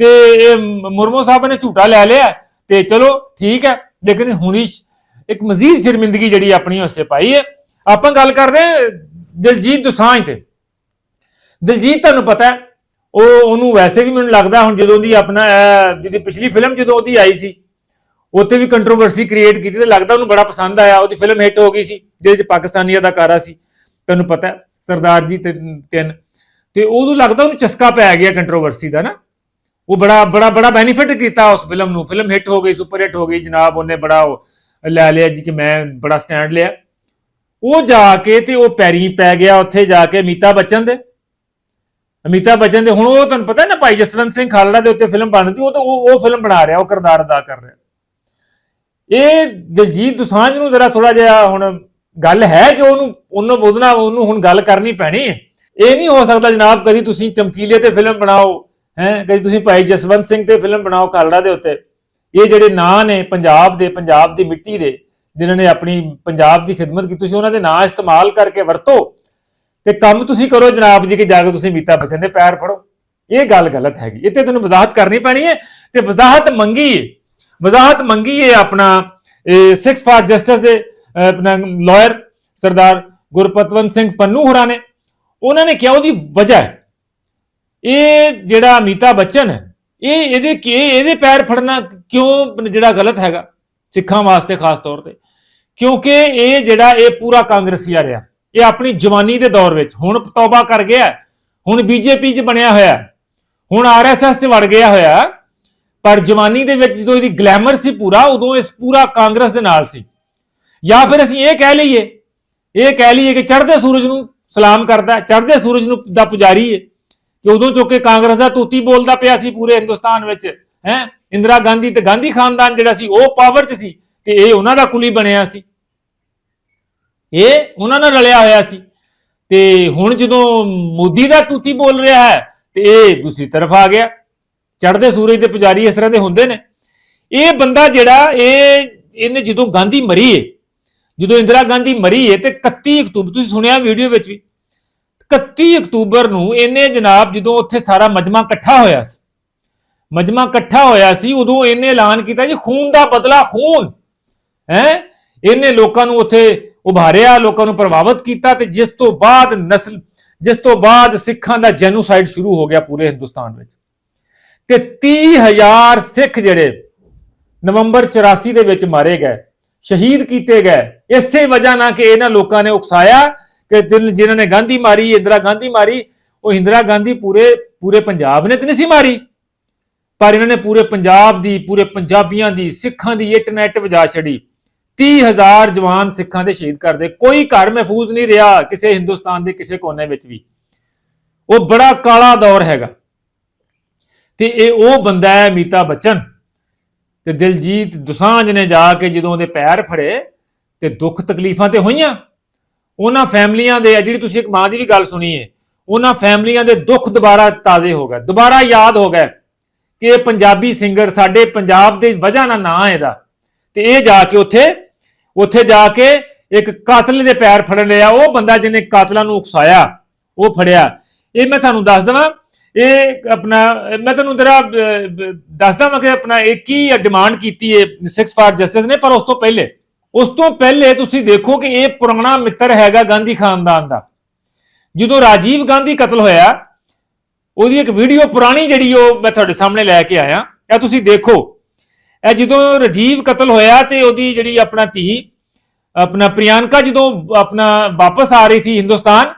ਤੇ ਇਹ ਮ- ਮੁਰਮੂ ਸਾਹਿਬ ਨੇ ਝੂਟਾ ਲੈ ਲਿਆ ਤੇ ਚਲੋ ਠੀਕ ਹੈ ਲੇਕਿਨ ਹੁਣੀ ਇੱਕ ਮਜ਼ੀਦ ਸ਼ਰਮਿੰਦਗੀ ਜਿਹੜੀ ਆਪਣੀ ਉਸੇ ਪਾਈ ਹੈ। ਆਪਾਂ ਗੱਲ ਕਰਦੇ ਹਾਂ ਦਿਲਜੀਤ ਦੁਸਾਂਝ ਤੇ। ਦਿਲਜੀਤ ਤੁਹਾਨੂੰ ਪਤਾ ਹੈ ਉਹ ਉਹਨੂੰ ਵੈਸੇ ਵੀ ਮੈਨੂੰ ਲੱਗਦਾ ਹੁਣ ਜਦੋਂ ਦੀ ਆਪਣਾ ਅਹ, ਜਿਹੜੀ ਪਿਛਲੀ ਫਿਲਮ ਜਦੋਂ ਉਹਦੀ ਆਈ ਸੀ ਉੱਥੇ ਵੀ ਕੰਟਰੋਵਰਸੀ ਕ੍ਰੀਏਟ ਕੀਤੀ ਤੇ ਲੱਗਦਾ ਉਹਨੂੰ ਬੜਾ ਪਸੰਦ ਆਇਆ, ਉਹਦੀ ਫਿਲਮ ਹਿੱਟ ਹੋ ਗਈ ਸੀ, ਜਿਹਦੇ ਚ ਪਾਕਿਸਤਾਨੀ ਅਦਾਕਾਰਾ ਸੀ ਤੁਹਾਨੂੰ ਪਤਾ ਸਰਦਾਰ ਜੀ ਤੇ ਤਿੰਨ। ਤੇ ਉਦੋਂ ਲੱਗਦਾ ਉਹਨੂੰ ਚਸਕਾ ਪੈ ਗਿਆ ਕੰਟਰੋਵਰਸੀ ਦਾ ਨਾ। ਉਹ ਬੜਾ ਬੜਾ ਬੜਾ ਬੈਨੀਫਿਟ ਕੀਤਾ ਉਸ ਫਿਲਮ ਨੂੰ। ਫਿਲਮ ਹਿੱਟ ਹੋ ਗਈ ਸੁਪਰ ਹਿੱਟ ਹੋ ਗਈ, ਜਨਾਬ ਉਹਨੇ ਬੜਾ ਉਹ ਲੈ ਲਿਆ ਜੀ ਕਿ ਮੈਂ ਬੜਾ ਸਟੈਂਡ ਲਿਆ। ਉਹ ਜਾ ਕੇ ਤੇ ਉਹ ਪੈਰੀ ਪੈ ਗਿਆ ਉੱਥੇ ਜਾ ਕੇ ਅਮਿਤਾ ਬੱਚਨ ਦੇ। ਅਮਿਤਾ ਬੱਚਨ ਦੇ, ਹੁਣ ਉਹ ਤੁਹਾਨੂੰ ਪਤਾ ਨਾ ਭਾਈ ਜਸਵੰਤ ਸਿੰਘ ਖਾਲੜਾ ਦੇ ਉੱਤੇ ਫਿਲਮ ਬਣਦੀ, ਉਹ ਤਾਂ ਉਹ ਫਿਲਮ ਬਣਾ ਰਿਹਾ, ਉਹ ਕਿਰਦਾਰ ਅਦਾ ਕਰ ਰਿਹਾ। ਇਹ ਦਿਲਜੀਤ ਦੁਸਾਂਝ ਨੂੰ ਜਰਾ ਥੋੜਾ ਜਿਹਾ ਹੁਣ ਗੱਲ ਹੈ ਕਿ ਉਹਨੂੰ ਉਹਨੂੰ ਉਹਦੇ ਉਹਨੂੰ ਹੁਣ ਗੱਲ ਕਰਨੀ ਪੈਣੀ ਹੈ। ਇਹ ਨਹੀਂ ਹੋ ਸਕਦਾ ਜਨਾਬ ਕਦੀ ਤੁਸੀਂ ਚਮਕੀਲੇ ਤੇ ਫਿਲਮ ਬਣਾਓ, ਹੈ, ਕਦੀ ਤੁਸੀਂ ਭਾਈ ਜਸਵੰਤ ਸਿੰਘ ਤੇ ਫਿਲਮ ਬਣਾਓ ਕਾਲੜਾ ਦੇ ਉੱਤੇ। ਇਹ ਜਿਹੜੇ ਨਾਂ ਨੇ ਪੰਜਾਬ ਦੇ, ਪੰਜਾਬ ਦੀ ਮਿੱਟੀ ਦੇ, ਜਿਨ੍ਹਾਂ ਨੇ ਆਪਣੀ ਪੰਜਾਬ ਦੀ ਖਿਦਮਤ ਕੀਤੀ ਤੁਸੀਂ ਉਹਨਾਂ ਦੇ ਨਾਂ ਇਸਤੇਮਾਲ ਕਰਕੇ ਵਰਤੋ। ਤੇ ਕੰਮ ਤੁਸੀਂ ਕਰੋ ਜਨਾਬ ਜੀ, ਕਿ ਜਾ ਕੇ ਤੁਸੀਂ ਮੀਤਾ ਬਚਨ ਦੇ ਪੈਰ ਫੜੋ। ਇਹ ਗੱਲ ਗਲਤ ਹੈਗੀ। ਇਹ ਤੇ ਤੁਹਾਨੂੰ ਵਜ਼ਾਹਤ ਕਰਨੀ ਪੈਣੀ ਹੈ ਤੇ ਵਜ਼ਾਹਤ ਮੰਗੀ ਵਜ਼ਾਹਤ ਮੰਗੀ ਹੈ ਆਪਣਾ ਸਿਕਸ ਫਾਰ ਜਸਟਿਸ ਦੇ ਅਹ, ਆਪਣਾ ਲਾਇਰ ਸਰਦਾਰ ਗੁਰਪਤਵੰਤ ਸਿੰਘ ਪੰਨੂ ਹੋਰਾਂ ਨੇ। ਉਹਨਾਂ ਨੇ ਕਿਹਾ ਉਹਦੀ ਵਜ੍ਹਾ ਇਹ ਜਿਹੜਾ ਅਮਿਤਾ ਬੱਚਨ ਹੈ ਇਹ ਇਹਦੇ ਕੀ ਇਹਦੇ ਪੈਰ ਫੜਨਾ ਕਿਉਂ ਜਿਹੜਾ ਗਲਤ ਹੈਗਾ ਸਿੱਖਾਂ ਵਾਸਤੇ ਖਾਸ ਤੌਰ ਤੇ? ਕਿਉਂਕਿ ਇਹ ਜਿਹੜਾ ਇਹ ਪੂਰਾ ਕਾਂਗਰਸੀਆ ਰਿਹਾ ਇਹ ਆਪਣੀ ਜਵਾਨੀ ਦੇ ਦੌਰ ਵਿੱਚ ਹੁਣ ਤੌਬਾ ਕਰ ਗਿਆ ਹੈ, ਹੁਣ ਬੀਜੇਪੀ 'ਚ ਬਣਿਆ ਹੋਇਆ ਹੈ, ਹੁਣ ਆਰਐਸਐਸ 'ਚ ਵੜ ਗਿਆ ਹੋਇਆ ਪਰ ਜਵਾਨੀ ਦੇ ਵਿੱਚ ਜਦੋਂ ਇਹਦੀ ਗਲੈਮਰ ਸੀ ਪੂਰਾ, ਉਦੋਂ ਇਸ ਪੂਰਾ ਕਾਂਗਰਸ ਦੇ ਨਾਲ ਸੀ। ਜਾਂ ਫਿਰ ਅਸੀਂ ਇਹ ਕਹਿ ਲਈਏ, ਇਹ ਕਹਿ ਲਈਏ ਕਿ ਚੜ੍ਹਦੇ ਸੂਰਜ ਨੂੰ ਸਲਾਮ ਕਰਦਾ ਚੜ੍ਹਦੇ ਸੂਰਜ ਨੂੰ ਦਾ ਪੁਜਾਰੀ ਹੈ ਕਿ ਉਦੋਂ ਚੁੱਕੇ ਕਾਂਗਰਸ ਦਾ ਤੂਤੀ ਬੋਲਦਾ ਪਿਆ ਸੀ ਪੂਰੇ ਹਿੰਦੁਸਤਾਨ ਵਿੱਚ, ਹੈ? ਇੰਦਰਾ ਗਾਂਧੀ ਤੇ ਗਾਂਧੀ ਖਾਨਦਾਨ ਜਿਹੜਾ ਸੀ, ਉਹ ਪਾਵਰ 'ਚ ਸੀ ਤੇ ਇਹ ਉਹਨਾਂ ਦਾ ਕੁਲੀ ਬਣਿਆ ਸੀ। ਇਹ ਉਹਨਾਂ ਨਾਲ ਰਲਿਆ ਹੋਇਆ ਸੀ। ਤੇ ਹੁਣ ਜਦੋਂ ਮੋਦੀ ਦਾ ਤੂਤੀ ਬੋਲ ਰਿਹਾ ਹੈ ਤੇ ਇਹ ਦੂਸਰੀ ਤਰਫ ਆ ਗਿਆ। ਚੜ੍ਹਦੇ ਸੂਰਜ ਦੇ ਪੁਜਾਰੀ ਇਸ ਤਰ੍ਹਾਂ ਦੇ ਹੁੰਦੇ ਨੇ। ਇਹ ਬੰਦਾ ਜਿਹੜਾ ਇਹ, ਇਹਨੇ ਜਦੋਂ ਗਾਂਧੀ ਮਰੀ ਹੈ ਜਦੋਂ ਇੰਦਰਾ ਗਾਂਧੀ ਮਰੀ ਹੈ ਤੇ 31 ਅਕਤੂਬਰ, ਤੁਸੀਂ ਸੁਣਿਆ ਵੀਡੀਓ ਵਿੱਚ ਵੀ 31 ਅਕਤੂਬਰ ਨੂੰ ਇਹਨੇ ਜਨਾਬ ਜਦੋਂ ਉੱਥੇ ਸਾਰਾ ਮਜਮਾ ਇਕੱਠਾ ਹੋਇਆ ਸੀ, ਮਜਮਾ ਇਕੱਠਾ ਹੋਇਆ ਸੀ, ਉਦੋਂ ਇਹਨੇ ਐਲਾਨ ਕੀਤਾ ਜੀ ਖੂਨ ਦਾ ਬਦਲਾ ਖੂਨ, ਹੈ, ਇਹਨੇ ਲੋਕਾਂ ਨੂੰ ਉੱਥੇ ਉਭਾਰਿਆ, ਲੋਕਾਂ ਨੂੰ ਪ੍ਰਭਾਵਿਤ ਕੀਤਾ ਤੇ ਜਿਸ ਤੋਂ ਬਾਅਦ ਨਸਲ, ਜਿਸ ਤੋਂ ਬਾਅਦ ਸਿੱਖਾਂ ਦਾ ਜੈਨੋਸਾਈਡ ਸ਼ੁਰੂ ਹੋ ਗਿਆ ਪੂਰੇ ਹਿੰਦੁਸਤਾਨ ਵਿੱਚ। ਤੇ 30000 ਸਿੱਖ ਜਿਹੜੇ ਨਵੰਬਰ 84 ਦੇ ਵਿੱਚ ਮਾਰੇ ਗਏ, ਸ਼ਹੀਦ ਕੀਤੇ ਗਏ। ਇਸੇ ਵਜ੍ਹਾ ਨਾਲ ਕਿ ਇਹਨਾਂ ਲੋਕਾਂ ਨੇ ਉਕਸਾਇਆ ਕਿ ਜਿਨ- ਜਿਨ੍ਹਾਂ ਨੇ ਗਾਂਧੀ ਮਾਰੀ, ਇੰਦਰਾ ਗਾਂਧੀ ਮਾਰੀ, ਉਹ ਇੰਦਰਾ ਗਾਂਧੀ ਪੂਰੇ ਪੂਰੇ ਪੰਜਾਬ ਨੇ ਤੇ ਨਹੀਂ ਸੀ ਮਾਰੀ। ਪਰ ਇਹਨਾਂ ਨੇ ਪੂਰੇ ਪੰਜਾਬ ਦੀ, ਪੂਰੇ ਪੰਜਾਬੀਆਂ ਦੀ, ਸਿੱਖਾਂ ਦੀ ਇੱਟ ਨੈਟ ਵਜਾ ਛੜੀ 30000 ਜਵਾਨ ਸਿੱਖਾਂ ਦੇ ਸ਼ਹੀਦ ਕਰਦੇ। ਕੋਈ ਘਰ ਮਹਿਫੂਜ਼ ਨਹੀਂ ਰਿਹਾ ਕਿਸੇ ਹਿੰਦੁਸਤਾਨ ਦੇ ਕਿਸੇ ਕੋਨੇ ਵਿੱਚ ਵੀ। ਉਹ ਬੜਾ ਕਾਲਾ ਦੌਰ ਹੈਗਾ। ਤੇ ਇਹ ਉਹ ਬੰਦਾ ਹੈ ਮੀਤਾ ਬੱਚਨ। ਤੇ ਦਿਲਜੀਤ ਦੁਸਾਂਝ ਨੇ ਜਾ ਕੇ ਜਦੋਂ ਉਹਦੇ ਪੈਰ ਫੜੇ ਤੇ ਦੁੱਖ ਤਕਲੀਫਾਂ ਤੇ ਹੋਈਆਂ, ਉਹਨਾਂ ਫੈਮਲੀਆਂ ਦੇ, ਜਿਹੜੀ ਤੁਸੀਂ ਇੱਕ ਮਾਂ ਦੀ ਵੀ ਗੱਲ ਸੁਣੀ ਹੈ ਉਹਨਾਂ ਫੈਮਲੀਆਂ ਦੇ ਦੁੱਖ ਦੁਬਾਰਾ ਤਾਜ਼ੇ ਹੋ ਗਏ, ਦੁਬਾਰਾ ਯਾਦ ਹੋ ਗਏ ਕਿ ਇਹ ਪੰਜਾਬੀ ਸਿੰਗਰ ਸਾਡੇ ਪੰਜਾਬ ਦੇ ਵਜ੍ਹਾ ਨਾਲ ਨਾਂ ਇਹਦਾ। ਤੇ ਇਹ ਜਾ ਕੇ ਉੱਥੇ ਉੱਥੇ ਜਾ ਕੇ ਇੱਕ ਕਾਤਲ ਦੇ ਪੈਰ ਫੜ ਲਿਆ, ਉਹ ਬੰਦਾ ਜਿਹਨੇ ਕਾਤਲਾਂ ਨੂੰ ਉਕਸਾਇਆ, ਉਹ ਫੜਿਆ। ਇਹ ਮੈਂ ਤੁਹਾਨੂੰ ਦੱਸ ਦਵਾਂ ਇਹ ਆਪਣਾ, ਮੈਂ ਤੁਹਾਨੂੰ ਜਰਾ ਦੱਸ ਦਵਾਂ ਕਿ ਆਪਣਾ ਇਹ ਕੀ ਡਿਮਾਂਡ ਕੀਤੀ ਹੈ ਸਿਕਸ ਫਾਰ ਜਸਟਿਸ ਨੇ, ਪਰ ਉਸ ਤੋਂ ਪਹਿਲੇ, ਉਸ ਤੋਂ ਪਹਿਲੇ ਤੁਸੀਂ ਦੇਖੋ ਕਿ ਇਹ ਪੁਰਾਣਾ ਮਿੱਤਰ ਹੈਗਾ ਗਾਂਧੀ ਖਾਨਦਾਨ ਦਾ। ਜਦੋਂ ਰਾਜੀਵ ਗਾਂਧੀ ਕਤਲ ਹੋਇਆ, ਉਹਦੀ ਇੱਕ ਵੀਡੀਓ ਪੁਰਾਣੀ ਜਿਹੜੀ ਉਹ ਮੈਂ ਤੁਹਾਡੇ ਸਾਹਮਣੇ ਲੈ ਕੇ ਆਇਆ। ਇਹ ਤੁਸੀਂ ਦੇਖੋ, ਇਹ ਜਦੋਂ ਰਾਜੀਵ ਕਤਲ ਹੋਇਆ ਤੇ ਉਹਦੀ ਜਿਹੜੀ ਆਪਣਾ ਧੀ, ਆਪਣਾ ਪ੍ਰਿਯੰਕਾ ਜਦੋਂ ਆਪਣਾ ਵਾਪਸ ਆ ਰਹੀ ਸੀ ਹਿੰਦੁਸਤਾਨ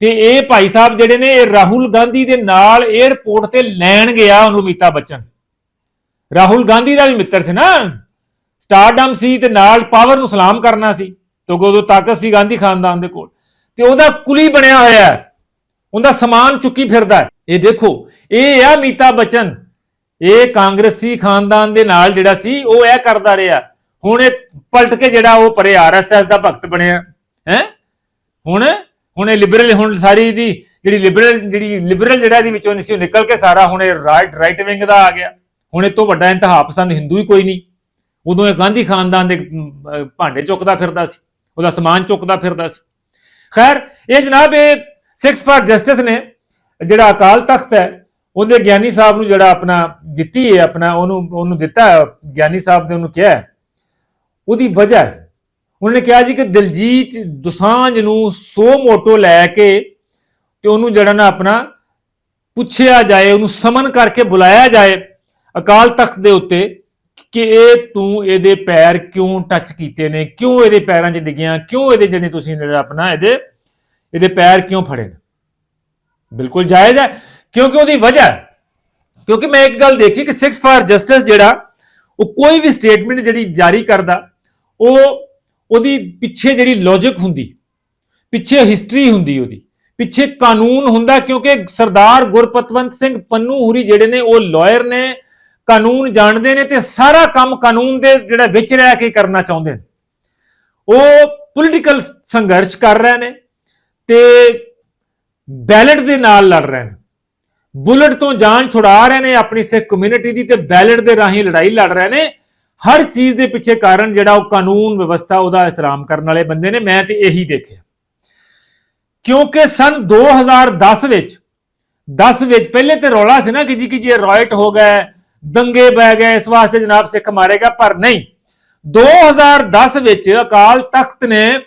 ਤੇ ਇਹ ਭਾਈ ਸਾਹਿਬ ਜਿਹੜੇ ਨੇ, ਇਹ ਰਾਹੁਲ ਗਾਂਧੀ ਦੇ ਨਾਲ 에ਅਰਪੋਰਟ ਤੇ ਲੈਣ ਗਿਆ ਉਹਨੂੰ ਅਮਿਤਾਭ ਬੱਚਨ। ਰਾਹੁਲ ਗਾਂਧੀ ਦਾ ਵੀ ਮਿੱਤਰ ਸੀ ਨਾ। ਸਟਾਰਡਮ ਸੀ ਤੇ ਨਾਲ ਪਾਵਰ ਨੂੰ ਸਲਾਮ ਕਰਨਾ ਸੀ। ਕਿਉਂਕਿ ਉਦੋਂ ਤਾਕਤ ਸੀ ਗਾਂਧੀ ਖਾਨਦਾਨ ਦੇ ਕੋਲ। ਤੇ ਉਹਦਾ ਕੁਲੀ ਬਣਿਆ ਹੋਇਆ ਹੈ। ਉਹਦਾ ਸਮਾਨ ਚੁੱਕੀ ਫਿਰਦਾ ਇਹ ਦੇਖੋ, ਇਹ ਆ ਅਮਿਤਾਭ ਬੱਚਨ। ਇਹ ਕਾਂਗਰਸੀ ਖਾਨਦਾਨ ਦੇ ਨਾਲ ਜਿਹੜਾ ਸੀ, ਉਹ ਇਹ ਕਰਦਾ ਰਿਹਾ। ਹੁਣ ਇਹ ਪਲਟ ਕੇ ਜਿਹੜਾ ਉਹ ਪਰੇ ਆਰਐਸਐਸ ਦਾ ਭਗਤ ਬਣਿਆ। ਹੈ? ਹੁਣ ਹੁਣ ਇਹ ਲਿਬਰਲ ਹੁਣ ਸਾਰੀ ਦੀ ਜਿਹੜੀ ਲਿਬਰਲ ਜਿਹੜੀ ਲਿਬਰਲ ਜਿਹੜਾ ਇਹਦੇ ਵਿੱਚੋਂ ਨਿਸੀ ਨਿਕਲ ਕੇ ਸਾਰਾ ਹੁਣ ਇਹ ਰਾਈਟ ਰਾਈਟ ਵਿੰਗ ਦਾ ਆ ਗਿਆ। ਹੁਣ ਇਹ ਤੋਂ ਵੱਡਾ ਇੰਤਹਾ ਪਸੰਦ ਹਿੰਦੂ ਹੀ ਕੋਈ ਨਹੀਂ। ਉਦੋਂ ਇਹ ਗਾਂਧੀ ਖਾਨਦਾਨ ਦੇ ਭਾਂਡੇ ਚੁੱਕਦਾ ਫਿਰਦਾ ਸੀ, ਉਹਦਾ ਸਮਾਨ ਚੁੱਕਦਾ ਫਿਰਦਾ ਸੀ। ਖੈਰ, ਇਹ ਜਨਾਬ ਇਹ ਸਿਕਸ ਫਾਰ ਜਸਟਿਸ ਨੇ ਜਿਹੜਾ ਅਕਾਲ ਤਖਤ ਹੈ, ਉਹਦੇ ਗਿਆਨੀ ਸਾਹਿਬ ਨੂੰ ਜਿਹੜਾ ਆਪਣਾ ਦਿੱਤੀ ਹੈ, ਆਪਣਾ ਉਹਨੂੰ ਉਹਨੂੰ ਦਿੱਤਾ, ਗਿਆਨੀ ਸਾਹਿਬ ਨੇ ਉਹਨੂੰ ਕਿਹਾ ਉਹਦੀ ਵਜ੍ਹਾ ਉਹਨਾਂ ਨੇ ਕਿਹਾ ਜੀ ਕਿ ਦਿਲਜੀਤ ਦੁਸਾਂਝ ਨੂੰ ਸੋ ਮੋਟੋ ਲੈ ਕੇ ਤੇ ਉਹਨੂੰ ਜਿਹੜਾ ਨਾ ਆਪਣਾ ਪੁੱਛਿਆ ਜਾਏ, ਉਹਨੂੰ ਸਮਨ ਕਰਕੇ ਬੁਲਾਇਆ ਜਾਏ ਅਕਾਲ ਤਖਤ ਦੇ ਉੱਤੇ ਕਿ ਇਹ ਤੂੰ ਇਹਦੇ ਪੈਰ ਕਿਉਂ ਟੱਚ ਕੀਤੇ ਨੇ? ਕਿਉਂ ਇਹਦੇ ਪੈਰਾਂ 'ਚ ਡਿੱਗਿਆ? ਕਿਉਂ ਇਹਦੇ ਜਿਹੜੇ ਤੁਸੀਂ ਜਿਹੜਾ ਆਪਣਾ ਇਹਦੇ ਇਹਦੇ ਪੈਰ ਕਿਉਂ ਫੜੇ ਨੇ? ਬਿਲਕੁਲ ਜਾਇਜ਼ ਹੈ, ਕਿਉਂਕਿ ਉਹਦੀ ਵਜ੍ਹਾ, ਕਿਉਂਕਿ ਮੈਂ ਇੱਕ ਗੱਲ ਦੇਖੀ ਕਿ 6 ਫਾਰ ਜਸਟਿਸ ਜਿਹੜਾ, ਉਹ ਕੋਈ ਵੀ ਸਟੇਟਮੈਂਟ ਜਿਹੜੀ ਜਾਰੀ ਕਰਦਾ, ਉਹ ਉਹਦੀ ਪਿੱਛੇ ਜਿਹੜੀ ਲੌਜੀਕ ਹੁੰਦੀ, ਪਿੱਛੇ ਹਿਸਟਰੀ ਹੁੰਦੀ ਉਹਦੀ, ਪਿੱਛੇ ਕਾਨੂੰਨ ਹੁੰਦਾ ਕਿਉਂਕਿ ਸਰਦਾਰ ਗੁਰਪਤਵੰਤ ਸਿੰਘ ਪੰਨੂ ਹੁਰੀ ਜਿਹੜੇ ਨੇ ਉਹ ਲਾਇਰ ਨੇ, ਕਾਨੂੰਨ ਜਾਣਦੇ ਨੇ ਤੇ ਸਾਰਾ ਕੰਮ ਕਾਨੂੰਨ ਦੇ ਜਿਹੜਾ ਵਿੱਚ ਰਹਿ ਕੇ ਕਰਨਾ ਚਾਹੁੰਦੇ ਨੇ। ਉਹ ਪੋਲੀਟੀਕਲ ਸੰਘਰਸ਼ ਕਰ ਰਹੇ ਨੇ ਤੇ ਬੈਲਟ ਦੇ ਨਾਲ ਲੜ ਰਹੇ ਨੇ। ਬੁਲਟ ਤੋਂ ਜਾਨ ਛੁਡਾ ਰਹੇ ਨੇ ਆਪਣੀ ਸਿੱਖ ਕਮਿਊਨਿਟੀ ਦੀ ਤੇ ਬੈਲਟ ਦੇ ਰਾਹੀਂ ਲੜਾਈ ਲੜ ਰਹੇ ਨੇ। ਹਰ ਚੀਜ਼ ਦੇ ਪਿੱਛੇ ਕਾਰਨ ਜਿਹੜਾ ਉਹ ਕਾਨੂੰਨ ਵਿਵਸਥਾ ਉਹਦਾ ਇਤਰਾਮ ਕਰਨ ਵਾਲੇ ਬੰਦੇ ਨੇ, ਮੈਂ ਤੇ ਇਹੀ ਦੇਖਿਆ। ਕਿਉਂਕਿ ਸਨ 2010 ਵਿੱਚ 10 ਵਿੱਚ ਪਹਿਲੇ ਤੇ ਰੌਲਾ ਸੀ ਨਾ ਕਿ ਜੀ ਕਿ ਜੇ ਰਾਇਟ ਹੋ ਗਏ, ਦੰਗੇ ਬਹਿ ਗਏ, ਇਸ ਵਾਸਤੇ ਜਨਾਬ ਸਿੱਖ ਮਾਰੇਗਾ, ਪਰ ਨਹੀਂ। 2010 ਵਿੱਚ ਅਕਾਲ ਤਖਤ ਨੇ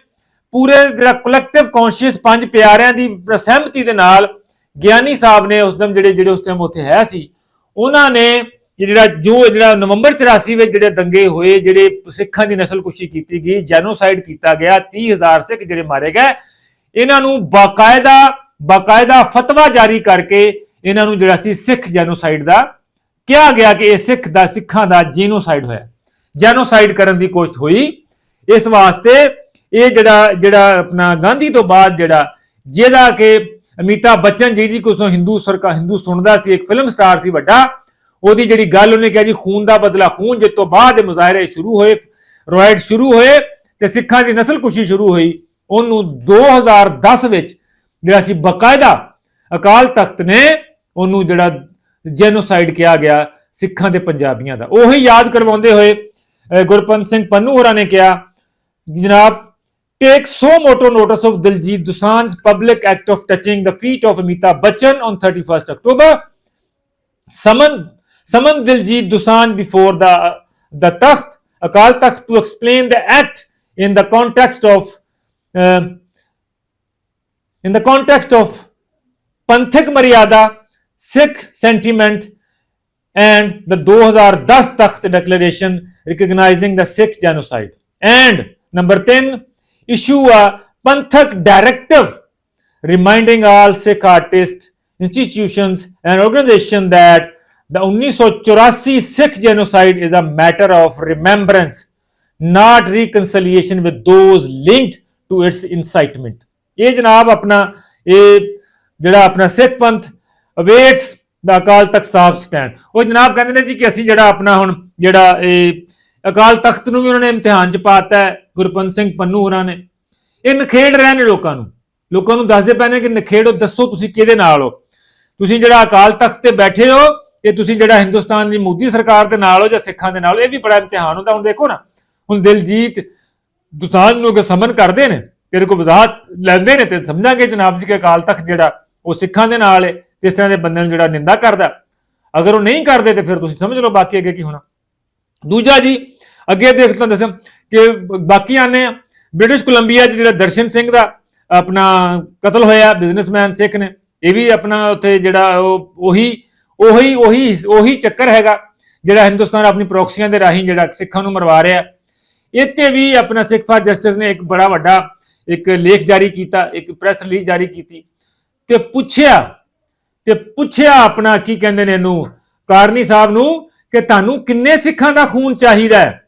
ਪੂਰੇ ਜਿਹੜਾ ਕਲੈਕਟਿਵ ਕੌਨਸ਼ੀਅਸ ਪੰਜ ਪਿਆਰਿਆਂ ਦੀ ਸਹਿਮਤੀ ਦੇ ਨਾਲ ਗਿਆਨੀ ਸਾਹਿਬ ਨੇ ਉਸ ਦਿਨ ਜਿਹੜੇ ਜਿਹੜੇ ਉਸ ਟਾਈਮ ਉੱਥੇ ਹੈ ਸੀ, ਉਹਨਾਂ ਨੇ ਕਿ ਜਿਹੜਾ ਜੋ ਜਿਹੜਾ ਨਵੰਬਰ 84 ਵਿੱਚ ਜਿਹੜੇ ਦੰਗੇ ਹੋਏ, ਜਿਹੜੇ ਸਿੱਖਾਂ ਦੀ ਨਸਲਕੁਸ਼ੀ ਕੀਤੀ ਗਈ, ਜੈਨੋਸਾਈਡ ਕੀਤਾ ਗਿਆ 30000 ਸਿੱਖ ਜਿਹੜੇ ਮਾਰੇ ਗਏ, ਇਹਨਾਂ ਨੂੰ ਬਾਕਾਇਦਾ ਬਾਕਾਇਦਾ ਫਤਵਾ ਜਾਰੀ ਕਰਕੇ ਇਹਨਾਂ ਨੂੰ ਜਿਹੜਾ ਸੀ ਸਿੱਖ ਜੈਨੋਸਾਈਡ ਦਾ ਕਿਹਾ ਗਿਆ ਕਿ ਇਹ ਸਿੱਖ ਦਾ, ਸਿੱਖਾਂ ਦਾ ਜੀਨੋਸਾਈਡ ਹੋਇਆ। ਜੈਨੋਸਾਈਡ ਕਰਨ ਦੀ ਕੋਸ਼ਿਸ਼ ਹੋਈ। ਇਸ ਵਾਸਤੇ ਇਹ ਜਿਹੜਾ ਜਿਹੜਾ ਆਪਣਾ ਗਾਂਧੀ ਤੋਂ ਬਾਅਦ ਜਿਹੜਾ, ਜਿਹਦਾ ਕਿ ਅਮਿਤਾਭ ਬੱਚਨ ਜੀ ਦੀ ਕੋਸੋਂ ਹਿੰਦੂ ਸਰਕਾਰ ਹਿੰਦੂ ਸੁਣਦਾ ਸੀ, ਇੱਕ ਫਿਲਮ ਸਟਾਰ ਸੀ ਵੱਡਾ ਉਹਦੀ ਜਿਹੜੀ ਗੱਲ ਉਹਨੇ ਕਿਹਾ ਜੀ ਖੂਨ ਦਾ ਬਦਲਾ ਖੂਨ ਜਿਸ ਤੋਂ ਬਾਅਦ ਮੁਜ਼ਾਹਰੇ ਸ਼ੁਰੂ ਹੋਏ ਰੋਇਟ ਸ਼ੁਰੂ ਹੋਏ ਤੇ ਸਿੱਖਾਂ ਦੀ ਨਸਲਕੁਸ਼ੀ ਸ਼ੁਰੂ ਹੋਈ ਉਹਨੂੰ 2010 ਵਿੱਚ ਜਿਹੜਾ ਸੀ ਬਕਾਇਦਾ ਅਕਾਲ ਤਖਤ ਨੇ ਉਹਨੂੰ ਜਿਹੜਾ ਜੈਨੋਸਾਈਡ ਕਿਹਾ ਗਿਆ ਸਿੱਖਾਂ ਦੇ ਪੰਜਾਬੀਆਂ ਦਾ ਉਹੀ ਯਾਦ ਕਰਵਾਉਂਦੇ ਹੋਏ ਗੁਰਪੰਤ ਸਿੰਘ ਪੰਨੂ ਹੋਰਾਂ ਨੇ ਕਿਹਾ ਜਨਾਬ take so moto notice of Diljit Dosanjh's public act of touching the feet of Amitabh Bachchan on 31st October. Summon, summon Diljit Dosanjh before the, the Takht, Akal Takht to explain the act in the context of uh, in the context of Panthik Maryada, Sikh sentiment, and the 2010 Takht Declaration recognizing the Sikh genocide. And number 10, issue a Panthak directive reminding all Sikh artists, institutions, and organizations that the 1984 Sikh genocide is a matter of remembrance, not reconciliation with those linked to its incitement. ਇਹ ਜਨਾਬ ਆਪਣਾ ਇਹ ਜਿਹੜਾ ਆਪਣਾ ਸਿੱਖ ਪੰਥ ਅਵੇਟਸ ਦਾ Akal Takht Sahib stand ਉਹ ਜਨਾਬ ਕਹਿੰਦੇ ਨੇ ਜੀ ਕਿ ਅਸੀਂ ਜਿਹੜਾ ਆਪਣਾ ਹੁਣ ਜਿਹੜਾ ਇਹ ਅਕਾਲ ਤਖਤ ਨੂੰ ਵੀ ਉਹਨਾਂ ਨੇ ਇਮਤਿਹਾਨ ਚ ਪਾਤਾ ਹੈ ਗੁਰਪੰਤ ਸਿੰਘ ਪੰਨੂ ਹੋਰਾਂ ਨੇ ਇਹ ਨਖੇੜ ਰਹੇ ਨੇ ਲੋਕਾਂ ਨੂੰ ਲੋਕਾਂ ਨੂੰ ਦੱਸਦੇ ਪਏ ਨੇ ਕਿ ਨਖੇੜੋ ਦੱਸੋ ਤੁਸੀਂ ਕਿਹਦੇ ਨਾਲ ਹੋ ਤੁਸੀਂ ਜਿਹੜਾ ਅਕਾਲ ਤਖਤ ਤੇ ਬੈਠੇ ਹੋ ਇਹ ਤੁਸੀਂ ਜਿਹੜਾ ਹਿੰਦੁਸਤਾਨ ਦੀ ਮੋਦੀ ਸਰਕਾਰ ਦੇ ਨਾਲ ਹੋ ਜਾਂ ਸਿੱਖਾਂ ਦੇ ਨਾਲ, ਇਹ ਵੀ ਬੜਾ ਇਮਤਿਹਾਨ ਹੁੰਦਾ। ਹੁਣ ਦੇਖੋ ਨਾ, ਹੁਣ ਦਿਲਜੀਤ ਦੁਸਾਂਝ ਨੂੰ ਕਿ ਸਮਨ ਕਰਦੇ ਨੇ ਤੇਰੇ ਕੋ ਵਜ਼ਾਹਤ ਲੈਂਦੇ ਨੇ ਤੇ ਸਮਝਾਂਗੇ ਜਨਾਬ ਜੀ ਕਿ ਅਕਾਲ ਤਖਤ ਜਿਹੜਾ, ਉਹ ਸਿੱਖਾਂ ਦੇ ਨਾਲ ਹੈ ਇਸ ਤਰ੍ਹਾਂ ਦੇ ਬੰਦੇ ਨੂੰ ਜਿਹੜਾ ਨਿੰਦਾ ਕਰਦਾ। ਅਗਰ ਉਹ ਨਹੀਂ ਕਰਦੇ ਤੇ ਫਿਰ ਤੁਸੀਂ ਸਮਝ ਲਓ ਬਾਕੀ ਅੱਗੇ ਕੀ ਹੋਣਾ। ਦੂਜਾ ਜੀ, ਅੱਗੇ ਦੇਖ ਤਾਂ ਦੱਸਾਂ ਕਿ ਬਾਕੀ ਆਨੇ ਆ। ਬ੍ਰਿਟਿਸ਼ ਕੋਲੰਬੀਆ 'ਚ ਜਿਹੜਾ ਦਰਸ਼ਨ ਸਿੰਘ ਦਾ ਆਪਣਾ ਕਤਲ ਹੋਇਆ, ਬਿਜ਼ਨਸਮੈਨ ਸਿੱਖ ਨੇ, ਇਹ ਵੀ ਆਪਣਾ ਉੱਥੇ ਜਿਹੜਾ ਉਹ, ਉਹੀ ਉਹੀ ਉਹੀ ਉਹੀ ਚੱਕਰ ਹੈਗਾ ਜਿਹੜਾ ਹਿੰਦੁਸਤਾਨ ਆਪਣੀ ਪ੍ਰੋਕਸੀਆਂ ਦੇ ਰਾਹੀਂ ਜਿਹੜਾ ਸਿੱਖਾਂ ਨੂੰ ਮਰਵਾ ਰਿਹਾ। ਇੱਥੇ ਵੀ ਆਪਣਾ ਸਿੱਖ ਫਾਰ ਜਸਟਿਸ ਨੇ ਇੱਕ ਬੜਾ ਵੱਡਾ ਇੱਕ ਲੇਖ ਜਾਰੀ ਕੀਤਾ, ਇੱਕ ਪ੍ਰੈਸ ਰਿਲੀਜ਼ ਜਾਰੀ ਕੀਤੀ ਤੇ ਪੁੱਛਿਆ ਤੇ ਪੁੱਛਿਆ ਆਪਣਾ ਕੀ ਕਹਿੰਦੇ ਨੇ ਇਹਨੂੰ, ਕਾਰਨੀ ਸਾਹਿਬ ਨੂੰ ਕਿ ਤੁਹਾਨੂੰ ਕਿੰਨੇ ਸਿੱਖਾਂ ਦਾ ਖੂਨ ਚਾਹੀਦਾ ਹੈ?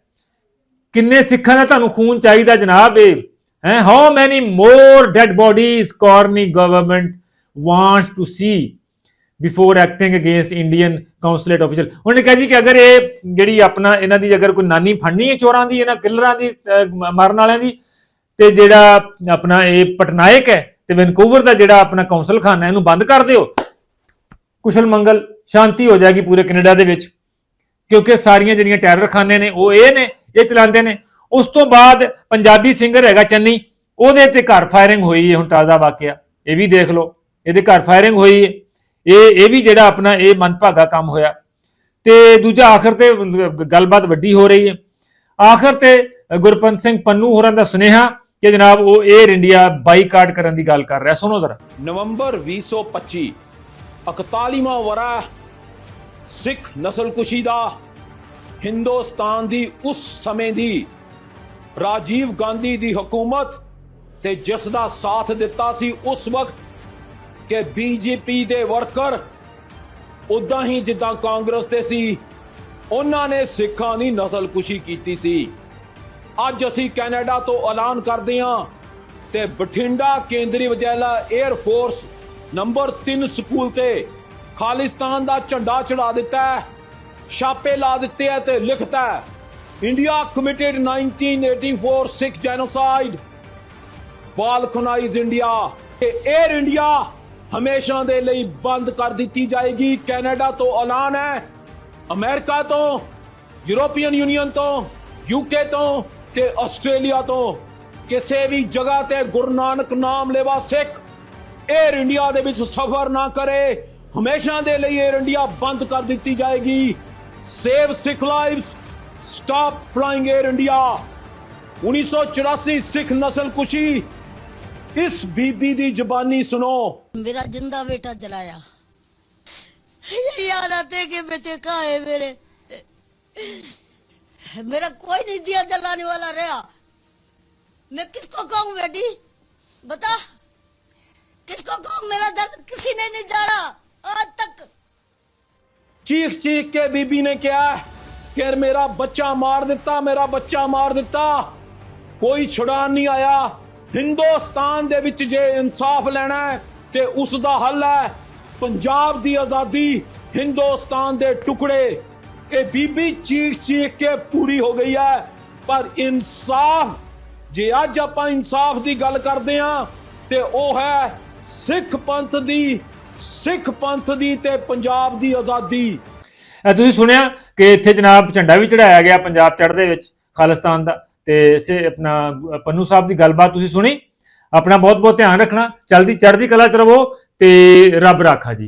ਕਿੰਨੇ ਸਿੱਖਾਂ ਦਾ ਤੁਹਾਨੂੰ ਖੂਨ ਚਾਹੀਦਾ ਜਨਾਬ ਇਹ? ਹੈ how many more dead bodies Carney government wants to see before acting against Indian consulate officer ਉਹਨੇ ਕਿਹਾ ਜੀ ਕਿ ਅਗਰ ਇਹ ਜਿਹੜੀ ਆਪਣਾ ਇਹਨਾਂ ਦੀ ਅਗਰ ਕੋਈ ਨਾਨੀ ਫੜਨੀ ਹੈ ਚੋਰਾਂ ਦੀ, ਇਹਨਾਂ ਕਿਲਰਾਂ ਦੀ ਮ- ਮਾਰਨ ਵਾਲਿਆਂ ਦੀ, ਤੇ ਜਿਹੜਾ ਆਪਣਾ ਇਹ ਪਟਨਾਇਕ ਹੈ ਤੇ ਵੈਨਕੂਵਰ ਦਾ ਜਿਹੜਾ ਆਪਣਾ ਕੌਂਸਲ ਖਾਨਾ ਇਹਨੂੰ ਬੰਦ ਕਰ ਦਿਓ। ਕੁਸ਼ਲ ਮੰਗਲ, ਸ਼ਾਂਤੀ ਹੋ ਜਾਏਗੀ ਪੂਰੇ ਕੈਨੇਡਾ ਦੇ ਵਿੱਚ। ਕਿਉਂਕਿ ਸਾਰੀਆਂ ਜਿਹੜੀਆਂ ਟੈਰਰ ਖਾਨੇ ਨੇ, ਉਹ ਇਹ ਨੇ, ਇਹ ਚਲਾਉਂਦੇ ਨੇ। ਉਸ ਤੋਂ ਬਾਅਦ ਪੰਜਾਬੀ ਸਿੰਗਰ ਹੈਗਾ ਚੰਨੀ, ਉਹਦੇ ਤੇ ਘਰ ਫਾਇਰਿੰਗ ਹੋਈ ਹੈ, ਹੁਣ ਤਾਜ਼ਾ ਵਾਕਿਆ। ਇਹ ਵੀ ਦੇਖ ਲਓ, ਇਹਦੇ ਘਰ ਫਾਇਰਿੰਗ ਹੋਈ ਹੈ। ਇਹ ਇਹ ਵੀ ਜਿਹੜਾ ਆਪਣਾ ਇਹ ਮਨਭਾਗਾ ਕੰਮ ਹੋਇਆ। ਤੇ ਦੂਜਾ ਆਖਰ ਤੇ ਗੱਲਬਾਤ ਵੱਡੀ ਹੋ ਰਹੀ ਹੈ। ਆਖਰ ਤੇ ਗੁਰਪੰਤ ਸਿੰਘ ਪੰਨੂ ਹੋਰਾਂ ਦਾ ਸੁਨੇਹਾ ਕਿ ਜਨਾਬ ਉਹ 에ਅਰ ਇੰਡੀਆ ਬਾਈਕਾਟ ਕਰਨ ਦੀ ਗੱਲ ਕਰ ਰਿਹਾ। ਸੁਣੋ ਜ਼ਰਾ। ਨਵੰਬਰ 2025 41ਵਾਂ ਵਰਾ ਸਿੱਖ ਨਸਲਕੁਸ਼ੀ ਦਾ ਹਿੰਦੁਸਤਾਨ ਦੀ ਉਸ ਸਮੇਂ ਦੀ ਰਾਜੀਵ ਗਾਂਧੀ ਦੀ ਹਕੂਮਤ ਤੇ ਜਿਸ ਦਾ ਸਾਥ ਦਿੱਤਾ ਸੀ, ਉਸ ਵਕਤ ਕਿ ਬੀਜੇਪੀ ਦੇ ਵਰਕਰ ਉਦਾਂ ਹੀ ਜਿੱਦਾਂ ਕਾਂਗਰਸ ਦੇ ਸੀ, ਉਹਨਾਂ ਨੇ ਸਿੱਖਾਂ ਦੀ ਨਸਲਕੁਸ਼ੀ ਕੀਤੀ ਸੀ। ਅੱਜ ਅਸੀਂ ਕੈਨੇਡਾ ਤੋਂ ਐਲਾਨ ਕਰਦੇ ਹਾਂ ਤੇ Bathinda Kendriya Vidyalaya air force number 3 school ਤੇ ਖਾਲਿਸਤਾਨ ਦਾ ਝੰਡਾ ਚੜਾ ਦਿੱਤਾ ਹੈ, ਛਾਪੇ ਲਾ ਦਿੱਤੇ ਹੈ ਤੇ ਲਿਖਤਾ ਹੈ India committed 1984 Sikh genocide balkanise India ਤੇ ਇੰਡੀਆ ਹਮੇਸ਼ਾ ਦੇ ਲਈ ਬੰਦ ਕਰ ਦਿੱਤੀ ਜਾਏਗੀ। ਕੈਨੇਡਾ ਤੋਂ ਐਲਾਨ ਹੈ। ਅਮਰੀਕਾ ਤੋਂ, ਯੂਰੋਪੀਅਨ ਯੂਨੀਅਨ ਤੋਂ ਯੂਕੇ ਤੋਂ ਤੇ ਆਸਟ੍ਰੇਲੀਆ ਤੋਂ। ਕਿਸੇ ਵੀ ਜਗ੍ਹਾ ਤੇ ਗੁਰੂ ਨਾਨਕ ਨਾਮ ਲੈਵਾ ਸਿੱਖ 에ਅਰ ਇੰਡੀਆ ਦੇ ਵਿੱਚ ਸਫ਼ਰ ਨਾ ਕਰੇ। ਹਮੇਸ਼ਾ ਦੇ ਲਈ 에ਅਰ ਇੰਡੀਆ ਬੰਦ ਕਰ ਦਿੱਤੀ ਜਾਏਗੀ। Save Sikh lives stop flying Air India 1984 Sikh ਨਸਲ ਕੁਸ਼ੀ इस बीबी दी जबानी सुनो। मेरा ज़िंदा बेटा जलाया। याद आते के बेटे कहा है मेरे? मेरा कोई नहीं दिया जलाने वाला रहा। मैं किसको कहूँ बेटी? बता। किसको कहूँ? मेरा दर्द किसी ने नहीं जाना आज तक। चीख चीख के बीबी ने क्या कि मेरा बच्चा मार दिता मेरा बच्चा मार दिता। कोई छुड़ान नहीं आया। ਹਿੰਦੁਸਤਾਨ ਦੇ ਵਿੱਚ ਜੇ ਇਨਸਾਫ ਲੈਣਾ ਹੈ, ਤੇ ਉਸ ਦਾ ਹੱਲ ਹੈ ਪੰਜਾਬ ਦੀ ਆਜ਼ਾਦੀ, ਹਿੰਦੁਸਤਾਨ ਦੇ ਟੁਕੜੇ। ਇਹ ਬੀਬੀ ਚੀਖ ਚੀਖ ਕੇ ਪੂਰੀ ਹੋ ਗਈ ਹੈ, ਪਰ ਇਨਸਾਫ, ਜੇ ਅੱਜ ਆਪਾਂ ਇਨਸਾਫ ਦੀ ਗੱਲ ਕਰਦੇ ਹਾਂ, ਤੇ ਉਹ ਹੈ ਸਿੱਖ ਪੰਥ ਦੀ, ਸਿੱਖ ਪੰਥ ਦੀ ਤੇ ਪੰਜਾਬ ਦੀ ਆਜ਼ਾਦੀ। ਤੁਸੀਂ ਸੁਣਿਆ ਕਿ ਇੱਥੇ ਜਨਾਬ ਝੰਡਾ ਵੀ ਚੜਾਇਆ ਗਿਆ ਪੰਜਾਬ ਚੜ੍ਹ ਵਿੱਚ, ਖਾਲਿਸਤਾਨ ਦਾ। ਤੇ ਇਸੇ ਆਪਣਾ ਪੰਨੂ ਸਾਹਿਬ ਦੀ ਗੱਲਬਾਤ ਤੁਸੀਂ ਸੁਣੀ। ਆਪਣਾ ਬਹੁਤ ਬਹੁਤ ਧਿਆਨ ਰੱਖਣਾ। ਚਲਦੀ ਚੜ੍ਹਦੀ ਕਲਾ ਚ ਰਵੋ ਤੇ ਰੱਬ ਰਾਖਾ ਜੀ।